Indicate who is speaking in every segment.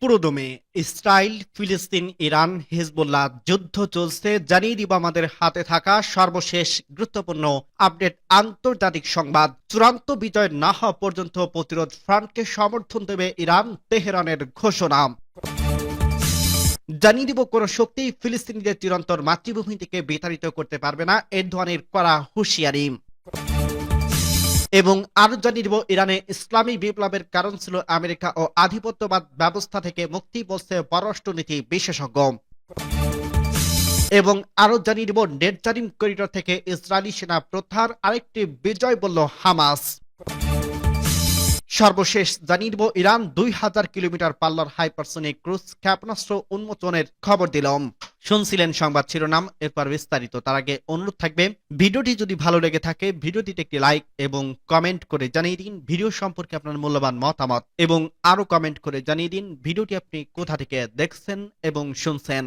Speaker 1: পুরোদমে ইসরায়েল, ফিলিস্তিন, Iran, Hezbollah যুদ্ধ চলছে। জানিয়ে দিব আমাদের হাতে থাকা সর্বশেষ গুরুত্বপূর্ণ আপডেট। আন্তর্জাতিক সংবাদ, চূড়ান্ত বিজয় না হওয়া পর্যন্ত প্রতিরোধ ফ্রন্টকে সমর্থন দেবে ইরান, তেহরানের ঘোষণা। জানিয়ে দিব কোন শক্তি ফিলিস্তিনিদের চিরন্তর মাতৃভূমি থেকে বিতাড়িত করতে পারবে না, এরদোয়ানের করা হুঁশিয়ারি। এবং আরও জানিয়ে ইরানে ইসলামী বিপ্লবের কারণ ছিল আমেরিকা ও আধিপত্যবাদ ব্যবস্থা থেকে মুক্তি বলছে পররাষ্ট্রনীতি বিশেষজ্ঞ। এবং আরও জানিয়ে দিব নেটজারিম করিডোর থেকে ইসরায়েলি সেনা প্রত্যাহার আরেকটি বিজয় বলল হামাস। সর্বশেষ জানিয়ে দিব, ইরান দুই হাজার কিলোমিটার পাল্লার হাইপারসোনিক ক্রুজ ক্ষেপণাস্ত্র উন্মোচনের খবর দিলাম। শুনছিলেন সংবাদ শিরোনাম, এরপর বিস্তারিত। তার আগে অনুরোধ থাকবে, ভিডিওটি যদি ভালো লেগে থাকে, ভিডিওটিতে একটি লাইক এবং কমেন্ট করে জানিয়ে দিন ভিডিও সম্পর্কে আপনার মূল্যবান মতামত এবং আরও কমেন্ট করে জানিয়ে দিন ভিডিওটি আপনি কোথা থেকে দেখছেন এবং শুনছেন।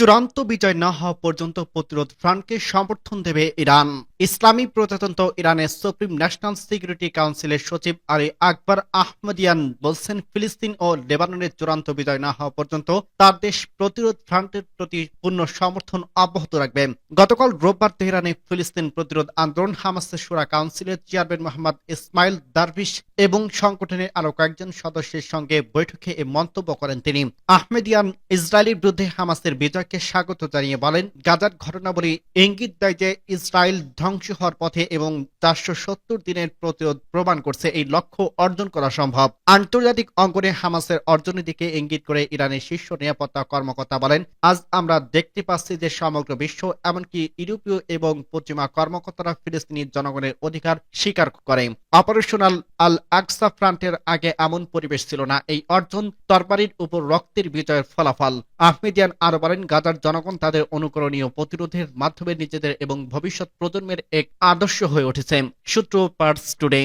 Speaker 1: চূড়ান্ত বিজয় না হওয়া পর্যন্ত প্রতিরোধ ফ্রন্টকে সমর্থন দেবে ইরান। ইসলামী প্রজাতন্ত্র ইরানের সুপ্রিম ন্যাশনাল সিকিউরিটি কাউন্সিলের সচিব আলী আকবর আহমদিয়ান বলছেন, ফিলিস্তিন ও লেবাননের চূড়ান্ত বিজয় না হওয়া পর্যন্ত তার দেশ প্রতিরোধ ফ্রন্টের প্রতি পূর্ণ সমর্থন অব্যাহত রাখবে। গতকাল রোববার তেহরানে ফিলিস্তিন প্রতিরোধ আন্দোলন হামাসের সুরা কাউন্সিলের চেয়ারম্যান মোহাম্মদ ইসমাইল দারভিশ এবং সংগঠনের আরও কয়েকজন সদস্যের সঙ্গে বৈঠকে এ মন্তব্য করেন তিনি। আহমেদিয়ান ইসরায়েলের বিরুদ্ধে হামাসের বিজয়কে স্বাগত জানিয়ে বলেন, গাজার ঘটনাবলী ইঙ্গিত দেয় যে ইসরায়েল ধ্বংস হওয়ার পথে এবং চারশো সত্তর দিনের প্রতিরোধ প্রমাণ করছে এই লক্ষ্য অর্জন করা সম্ভব। আন্তর্জাতিক অঙ্গনে হামাসের অর্জনের দিকে ইঙ্গিত করে ইরানের শীর্ষ নিরাপত্তা কর্মকর্তা বলেন, আজ আমরা দেখতে পাচ্ছি যে সমগ্র বিশ্ব, এমনকি ইউরোপীয় এবং পশ্চিমা কর্মকর্তারা ফিলিস্তিনি জনগণের অধিকার স্বীকার করে। অপারেশনাল আল আকসা ফ্রান্টের আগে এমন পরিবেশ ছিল না। এই অর্জন তরবারির উপর রক্তের বিজয়ের ফলাফল। আহমেদিয়ান আরও বলেন গাজার জনগণ তাদের অনুকরণীয় প্রতিরোধের মাধ্যমে নিজেদের এবং ভবিষ্যৎ প্রজন্মের এক আদর্শ হয়ে উঠেছে। সূত্র পার্স টুডে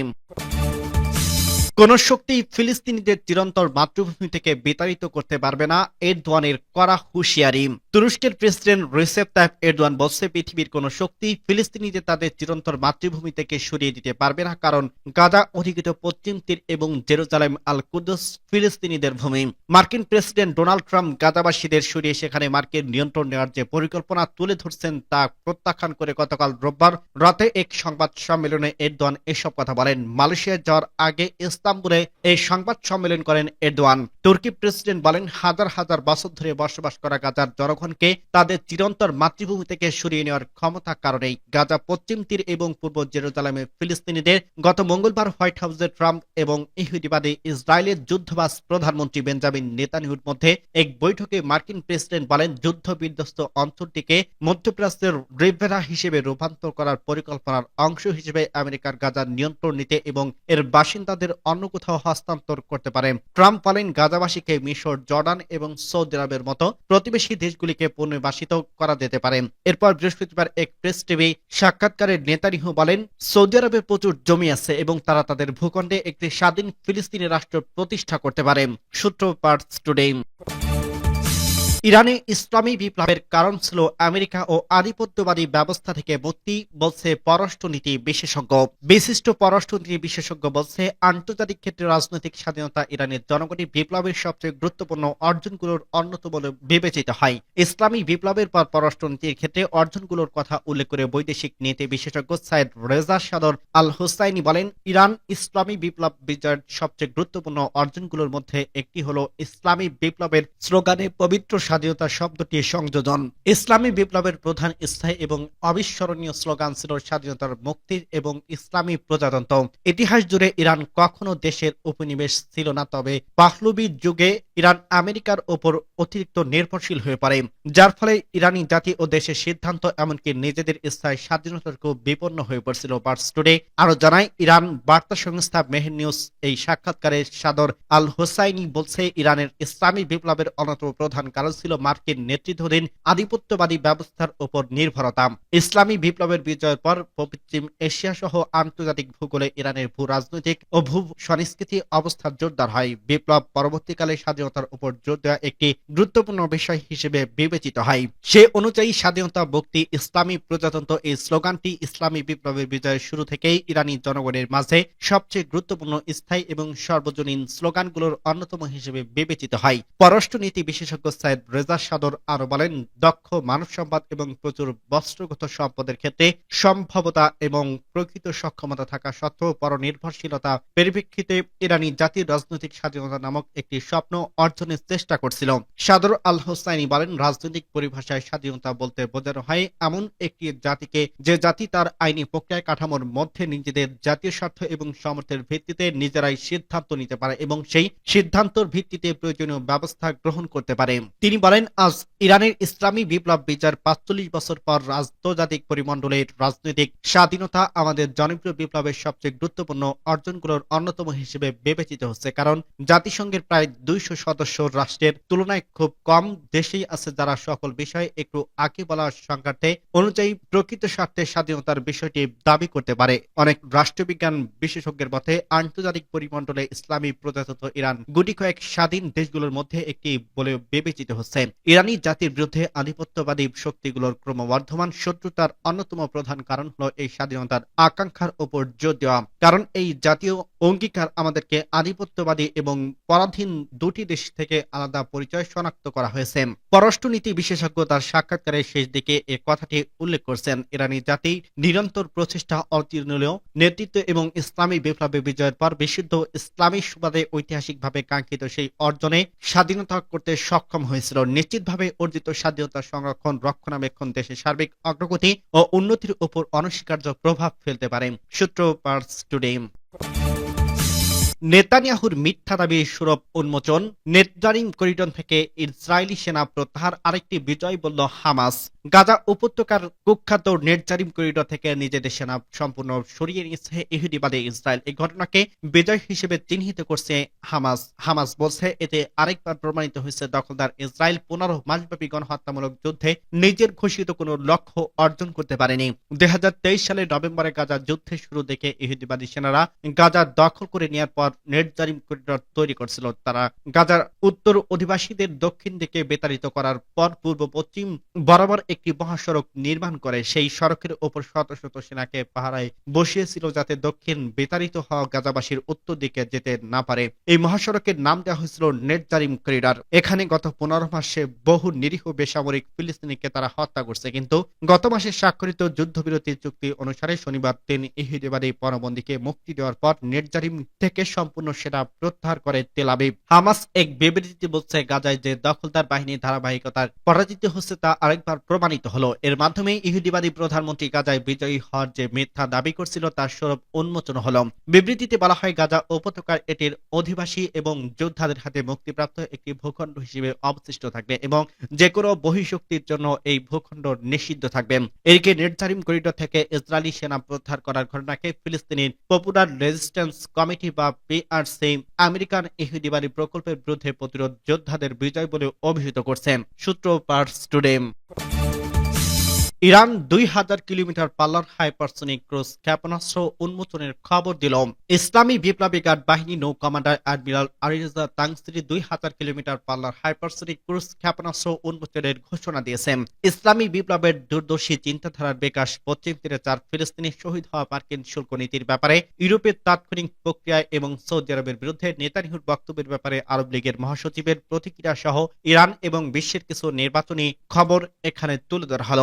Speaker 1: কোন শক্তি ফিলিস্তিনিদের চিরন্তর মাতৃভূমি থেকে বিতাড়িত করতে পারবে না এরদোয়ানের করা হুঁশিয়ারি। তুরস্কের প্রেসিডেন্ট রিসেপ তাইপ এরদোয়ান বলছে, পৃথিবীর কোন শক্তি ফিলিস্তিনিদের তাদের চিরন্তর মাতৃভূমি থেকে সরিয়ে দিতে পারবে না কারণ গাজা অধিকৃত পশ্চিম তীর এবং জেরুজালেম আল কুদস ফিলিস্তিনিদের ভূমি। মার্কিন প্রেসিডেন্ট ডোনাল্ড ট্রাম্প গাজাবাসীদের সরিয়ে সেখানে মার্কিন নিয়ন্ত্রণ নেওয়ার যে পরিকল্পনা তুলে ধরছেন তা প্রত্যাখ্যান করে গতকাল রোববার রাতে এক সংবাদ সম্মেলনে এরদোয়ান এসব কথা বলেন। মালয়েশিয়া যাওয়ার আগে ইস্তাম্বুলে এই সংবাদ সম্মেলন করেন এরদোয়ান। তুর্কি প্রেসিডেন্ট বলেন, হাজার হাজার বছর ধরে বসবাস করা গাজার জনগণকে তাদের চিরন্তর মাতৃভূমি থেকে সরিয়ে নেওয়ার ক্ষমতা কারণেই গাজা পশ্চিম তীর এবং পূর্ব জেরুজালেমে ফিলিস্তিনিদের গত মঙ্গলবার হোয়াইট হাউসে ট্রাম্প এবং ইহুদিবাদী ইসরায়েলের যুদ্ধবাস প্রধানমন্ত্রী বেঞ্জামিন নেতানিহুর মধ্যে এক বৈঠকে মার্কিন প্রেসিডেন্ট বলেন, যুদ্ধ বিধ্বস্ত অঞ্চলটিকে মধ্যপ্রাচ্যের রিভেরা হিসেবে রূপান্তর করার পরিকল্পনার অংশ হিসেবে আমেরিকার গাজার নিয়ন্ত্রণ নিতে এবং এর বাসিন্দাদের অন্য কোথাও হস্তান্তর করতে পারে। ট্রাম্প বলেন, গাজাবাসীকে মিশর, জর্ডান এবং সৌদি আরবের মতো প্রতিবেশী দেশগুলিকে পুনর্বাসিত করা যেতে পারে। এরপর বৃহস্পতিবার এক প্রেস টিভি সাক্ষাৎকারে নেতানিহু বলেন, সৌদি আরবে প্রচুর জমি আছে এবং তারা তাদের ভূখণ্ডে একটি স্বাধীন ফিলিস্তিনি রাষ্ট্র প্রতিষ্ঠা করতে পারে। সূত্র পার্টস টুডে ইরানে ইসলামী বিপ্লবের কারণ ছিল আমেরিকা ও আধিপত্যবাদী ব্যবস্থা থেকে মুক্তি, বলছে পররাষ্ট্রনীতি বিশেষজ্ঞ। বিশিষ্ট পররাষ্ট্রনীতি বিশেষজ্ঞ বলছে, আন্তর্জাতিক ক্ষেত্রে রাজনৈতিক স্বাধীনতা ইরানের জনগণের বিপ্লবের সবচেয়ে গুরুত্বপূর্ণ অর্জনগুলোর অন্যতম বলে বিবেচিত হয়। ইসলামী বিপ্লবের পর পররাষ্ট্রনীতির ক্ষেত্রে অর্জনগুলোর কথা উল্লেখ করে বৈদেশিক নীতি বিশেষজ্ঞ সাইদ রেজা সাদর আল হুসাইনি বলেন, ইরান ইসলামী বিপ্লব বিজয়ের সবচেয়ে গুরুত্বপূর্ণ অর্জনগুলোর মধ্যে একটি হলো ইসলামী বিপ্লবের স্লোগানে পবিত্র স্বাধীনতা শব্দটি সংযোজন। ইসলামী বিপ্লবের প্রধান স্থায়ী এবং অবিস্মরণীয় স্লোগান ছিল স্বাধীনতার মুক্তির এবং ইসলামী প্রজাতন্ত্র। ইতিহাস জুড়ে ইরান কখনো দেশের উপনিবেশ ছিল না, তবে পাহলুবি যুগে ইরান আমেরিকার ওপর অতিরিক্ত নির্ভরশীল হয়ে পড়ে, যার ফলে ইরানি জাতি ও দেশের সিদ্ধান্ত এমনকি নিজেদের স্থায়ী স্বাধীনতাকেও বিপন্ন হয়ে পড়ছিল। বার্স টুডে আরও জানায়, ইরান বার্তা সংস্থা মেহের নিউজ এই সাক্ষাৎকারে সাদর আল হোসাইনি বলছে, ইরানের ইসলামী বিপ্লবের অন্যতম প্রধান কারণ ছিল মার্কিন নেতৃত্বাধীন আধিপত্যবাদী ব্যবস্থার উপর নির্ভরতা। ইসলামী বিপ্লবের বিজয়ের পর পশ্চিম এশিয়া সহ আন্তর্জাতিক ভূগোলে ইরানের ভূ রাজনৈতিক ও ভূ সংস্কৃতি অবস্থা জোরদার হয়। বিপ্লব পরবর্তীকালে স্বাধীনতা স্বাধীনতার উপর জোর দেওয়া একটি গুরুত্বপূর্ণ বিষয় হিসেবে বিবেচিত হয়। সে অনুযায়ী স্বাধীনতা মুক্তি ইসলামী প্রজাতন্ত্র এই স্লোগানটি ইসলামী বিপ্লবের বিজয়ের শুরু থেকেই ইরানি জনগণের মাঝে সবচেয়ে গুরুত্বপূর্ণ, স্থায়ী এবং সর্বজনীন স্লোগানগুলোর অন্যতম হিসেবে বিবেচিত হয়। পররাষ্ট্রনীতি বিশেষজ্ঞ সাইদ রেজা সাদর আরও বলেন, দক্ষ মানব সম্পদ এবং প্রচুর বস্ত্রগত সম্পদের ক্ষেত্রে সম্ভবতা এবং প্রকৃত সক্ষমতা থাকা সত্ত্বেও পরনির্ভরশীলতা পরিপ্রেক্ষিতে ইরানি জাতির রাজনৈতিক স্বাধীনতা নামক একটি স্বপ্ন অর্জনের চেষ্টা করছিল। সাদর আল হোসাইনি বলেন, রাজনৈতিক পরিভাষায় স্বাধীনতা বলতে বোঝানো হয় এমন একটি জাতিকে, যে জাতি তার আইনি প্রক্রিয়া কাঠামোর মধ্যে নিজেদের জাতীয় স্বার্থ এবং সামর্থ্যের ভিত্তিতে নিজেরাই সিদ্ধান্ত নিতে পারে এবং সেই সিদ্ধান্তর ভিত্তিতে প্রয়োজনীয় ব্যবস্থা গ্রহণ করতে পারে। তিনি বলেন, আজ ইরানের ইসলামী বিপ্লব বিচার পাঁচচল্লিশ বছর পর আন্তর্জাতিক পরিমণ্ডলের রাজনৈতিক স্বাধীনতা আমাদের জনপ্রিয় বিপ্লবের সবচেয়ে গুরুত্বপূর্ণ অর্জনগুলোর অন্যতম হিসেবে বিবেচিত হচ্ছে, কারণ জাতিসংঘের প্রায় দুইশো সদস্য রাষ্ট্রের তুলনায় খুব কম দেশেই আছে যারা সকল বিষয়ে একটু আগে বলা সংখ্যার্থে অনুযায়ী প্রকৃত স্বার্থে স্বাধীনতার বিষয়টি দাবি করতে পারে। অনেক রাষ্ট্রবিজ্ঞান বিশেষজ্ঞের মতে, আন্তর্জাতিক পরিমণ্ডলে ইসলামী প্রজাতন্ত্র ইরান গুটি কয়েক স্বাধীন দেশগুলোর মধ্যে একটি বলে বিবেচিত হচ্ছে। ইরানি জাতির বিরুদ্ধে আধিপত্যবাদী শক্তিগুলোর ক্রমবর্ধমান শত্রুতার অন্যতম প্রধান কারণ হলো এই স্বাধীনতার আকাঙ্ক্ষার উপর জোর দেওয়া। কারণ এই জাতীয় অঙ্গীকার আমাদেরকে আধিপত্যবাদী এবং পরাধীন দুটি দেশ থেকে আলাদা পরিচয় শনাক্ত করা হয়েছে পররাষ্ট্রনীতি বিশেষজ্ঞ তার সাক্ষাৎকারের শেষ দিকে এ কথাটি উল্লেখ করছেন। ইরানি জাতি নিরন্তর প্রচেষ্টা অতৃণীয় নেতৃত্ব এবং ইসলামী বিপ্লবে বিজয়ের পর বিশুদ্ধ ইসলামী সুবাদে ঐতিহাসিকভাবে কাঙ্ক্ষিত সেই অর্জনে স্বাধীনতা করতে সক্ষম হয়েছিল। নিশ্চিতভাবে অর্জিত স্বাধীনতা সংরক্ষণ, রক্ষণাবেক্ষণ দেশের সার্বিক অগ্রগতি ও উন্নতির উপর অনস্বীকার্য প্রভাব ফেলতে পারে। সূত্র পার্স টুডে। নেতানিয়াহুর মিথ্যা দাবি সুরভ উন্মোচন, নেটজারিং করিডর থেকে ইসরায়েলি সেনা প্রত্যাহার আরেকটি বিজয় বলল হামাস। গাজা উপত্যকার কুখ্যাত নেটজারিম করিডর থেকে নিজেদের সেনা সম্পূর্ণ সরিয়ে নিয়েছে ইহুদিবাদী ইসরায়েল। এই ঘটনাকে বিজয় হিসেবে চিহ্নিত করছে হামাস। হামাস বলছে, এতে আরেকবার প্রমাণিত হয়েছে দখলদার ইসরায়েল পনেরো মাসব্যাপী গণহত্যামূলক যুদ্ধে নিজের ঘোষিত কোনো লক্ষ্য অর্জন করতে পারেনি। দুই সালের নভেম্বরে গাজা যুদ্ধের শুরু দেখে ইহুদিবাদী সেনারা গাজা দখল করে নেওয়ার পর করিডর তৈরি করছিল তারা। গাজার উত্তর অধিবাসীদের দক্ষিণ দিকে বিতাড়িত করার পর পূর্ব পশ্চিম বরাবর একটি মহাসড়ক নির্মাণ করে সেই সড়কের ওপর শত শত সেনাকে পাহারায় বসিয়েছিল যাতে দক্ষিণ বিতাড়িত হওয়া গাজাবাসীর উত্তর দিকে যেতে না পারে। এই মহাসড়কের নাম দেওয়া হয়েছিল নেটজারিম করিডর। এখানে গত পনেরো মাসে বহু নিরীহ বেসামরিক ফিলিস্তিনিকে তারা হত্যা করছে, কিন্তু গত মাসে স্বাক্ষরিত যুদ্ধবিরতি চুক্তি অনুসারে শনিবার তিন ইহুদিবাদী পরবন্দীকে মুক্তি দেওয়ার পর নেটজারিম থেকে সম্পূর্ণ সেনা প্রত্যাহার করে তেল আবিব। হামাস এক বিবৃতিতে বলছে, গাজায় যে দখলদার বাহিনী ধারাবাহিকতার পরাজিত হচ্ছে তা আরেকবার প্রমাণিত হলো। এর মাধ্যমে ইহুদিবাদী প্রধানমন্ত্রী গাজায় বিজয়ী হওয়ার যে মিথ্যা দাবি করছিল, তার স্বরূপ উন্মোচন হলো। বিবৃতিতে বলা হয়, গাজা উপত্যকার এটির অধিবাসী এবং যোদ্ধাদের হাতে মুক্তিপ্রাপ্ত একটি ভূখণ্ড হিসেবে অবশিষ্ট থাকবে এবং যে কোনো বহিঃশক্তির জন্য এই ভূখণ্ড নিষিদ্ধ থাকবে। এদিকে নির্ধারিম করিডোর থেকে ইসরায়েলি সেনা প্রত্যাহার করার ঘটনাকে ফিলিস্তিনির পপুলার রেজিস্ট্যান্স কমিটি বা পিআরসি আমেরিকান ইহুদিবাড়ি প্রকল্পের বিরুদ্ধে প্রতিরোধ যোদ্ধাদের বিজয় বলে অভিহিত করছেন সূত্র পার্স টুডে। ইরান দুই হাজার কিলোমিটার পাল্লার হাইপারসনিক ক্রুজ ক্ষেপণাস্ত্র উন্মোচনের খবর দিল। ইসলামী বিপ্লবী গার্ড বাহিনী নৌ কমান্ডার অ্যাডমিরাল আরিজা তাংসিরি দুই হাজার কিলোমিটার পাল্লার হাইপারসনিক ক্রুজ ক্ষেপণাস্ত্র উন্মোচনের ঘোষণা দিয়েছেন। ইসলামী বিপ্লবের দূরদর্শী চিন্তাধারার বিকাশ, পশ্চিম তীরে চার ফিলিস্তিনি শহীদ হওয়া মার্কিন শুল্ক নীতির ব্যাপারে, ইউরোপের তাৎক্ষণিক প্রক্রিয়ায় এবং সৌদি আরবের বিরুদ্ধে নেতানিহুর বক্তব্যের ব্যাপারে আরব লীগের মহাসচিবের প্রতিক্রিয়া সহ ইরান এবং বিশ্বের কিছু নির্বাচনী খবর এখানে তুলে ধরা হল।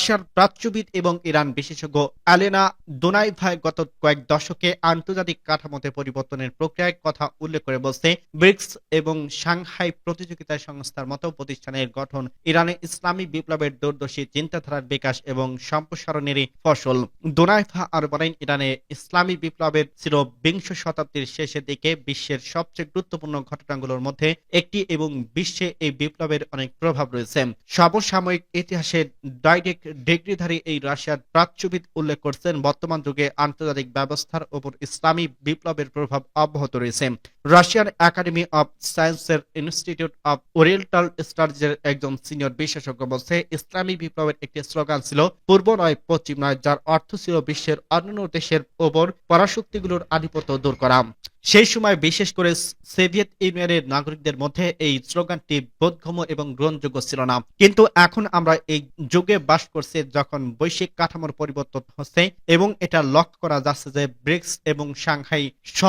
Speaker 1: রাশিয়ার প্রাচ্যবিদ এবং ইরান বিশেষজ্ঞ আলেনা দোনাইভাই গত কয়েক দশকে আন্তর্জাতিক কাঠামোতে পরিবর্তনের প্রক্রিয়ার কথা উল্লেখ করে বলছে, ব্রিক্স এবং সাংহাই প্রতিযোগিতা সংস্থার মতো প্রতিষ্ঠানের গঠন ইরানে ইসলামী বিপ্লবের দূরদর্শী চিন্তাধারার বিকাশ এবং সম্প্রসারণেরই ফসল। দোনাইভা আর বলেন, ইরানে ইসলামী বিপ্লবের ছিল বিংশ শতাব্দীর শেষের দিকে বিশ্বের সবচেয়ে গুরুত্বপূর্ণ ঘটনাগুলোর মধ্যে একটি এবং বিশ্বে এই বিপ্লবের অনেক প্রভাব রয়েছে। সমসাময়িক ইতিহাসের ডাইরেক্ট ডিগ্রিধারী এই রাশিয়ার প্রাচ্যবিদ উল্লেখ করছেন, বর্তমান যুগে আন্তর্জাতিক ব্যবস্থার উপর ইসলামী বিপ্লবের প্রভাব অব্যাহত রয়েছে। রাশিয়ান একাডেমি অব সায়েন্সের ইনস্টিটিউট অব ওরিয়েন্টাল স্টাডিজের একজন সিনিয়র বিশেষজ্ঞ বলছে, ইসলামী বিপ্লবের একটি স্লোগান ছিল, পূর্ব নয়, পশ্চিম নয় যার অর্থ ছিল বিশ্বের অন্যান্য দেশের ওপর পরাশক্তিগুলোর আধিপত্য দূর করা। সেই সময় বিশেষ করে সোভিয়েত ইউনিয়নের নাগরিকদের মধ্যে এই স্লোগানটি বোধগম্য এবং গ্রহণযোগ্য ছিল না। কিন্তু এখন আমরা এই যুগে বাস করছি যখন বৈশ্বিক কাঠামোর পরিবর্তন হচ্ছে এবং এটা লক্ষ্য করা যাচ্ছে যে ব্রিক্স এবং সাংহাই সহ